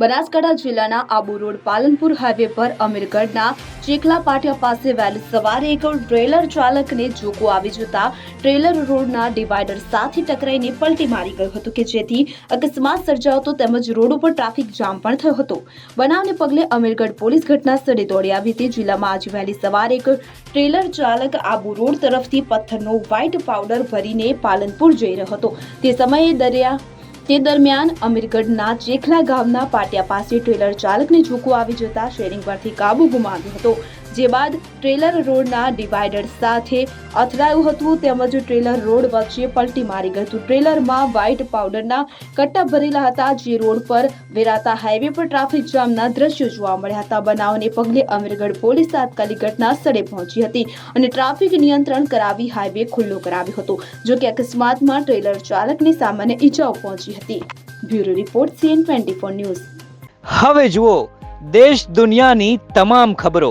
બનાસકાંઠા જિલ્લાના Abu road Palanpur highway પર અમીરગઢના ચેકલા પાટિયા પાસે વહેલી સવારે એક ટ્રેલર ચાલકને જોકો આવી જતા ટ્રેલર રોડના ડિવાઈડર સાથે ટકરાઈને પલટી મારી ગયું હતું કે જેથી અકસ્માત સર્જાયો તેમજ રોડ ઉપર ટ્રાફિક જામ પણ થયો હતો. બનાવને પગલે અમીરગઢ પોલીસ ઘટના સ્થળે દોડી આવી હતી. જિલ્લામાં આજે વહેલી સવારે એક ટ્રેલર ચાલક આબુ રોડ તરફથી પથ્થરનો વ્હાઇટ પાવડર ભરીને પાલનપુર જઈ રહ્યો હતો. તે સમયે દરિયા તે દરમિયાન અમીરગઢના ચેખલા ગામના પાટિયા પાસે ટ્રેલર ચાલકને ઝૂકો આવી જતા શેરિંગ પરથી કાબુ ગુમાવ્યો હતો. જે બાદ ટ્રેલર રોડના ડિવાઈડર સાથે અથડાયું હતું, તેમજ ટ્રેલર રોડ વચ્ચે પલટી મારી ગયું હતું. ટ્રેલરમાં વ્હાઇટ પાવડરના કટ્ટા ભરેલા હતા, જે રોડ પર વેરાતા હાઈવે પર ટ્રાફિક જામના દ્રશ્યો જોવા મળ્યા હતા. બનાવને પગલે અમીરગઢ પોલીસ તાત્કાલિક ઘટના સ્થળે પહોંચી હતી અને ટ્રાફિક નિયંત્રણ કરાવી હાઈવે ખુલ્લો કરાવ્યો હતો, જો કે અકસ્માતમાં ટ્રેલર ચાલકને સામાન્ય ઈજાઓ પહોંચી હતી. Bureau report CN twenty news. હવે જુઓ, દેશ દુનિયાની તમામ ખબરો.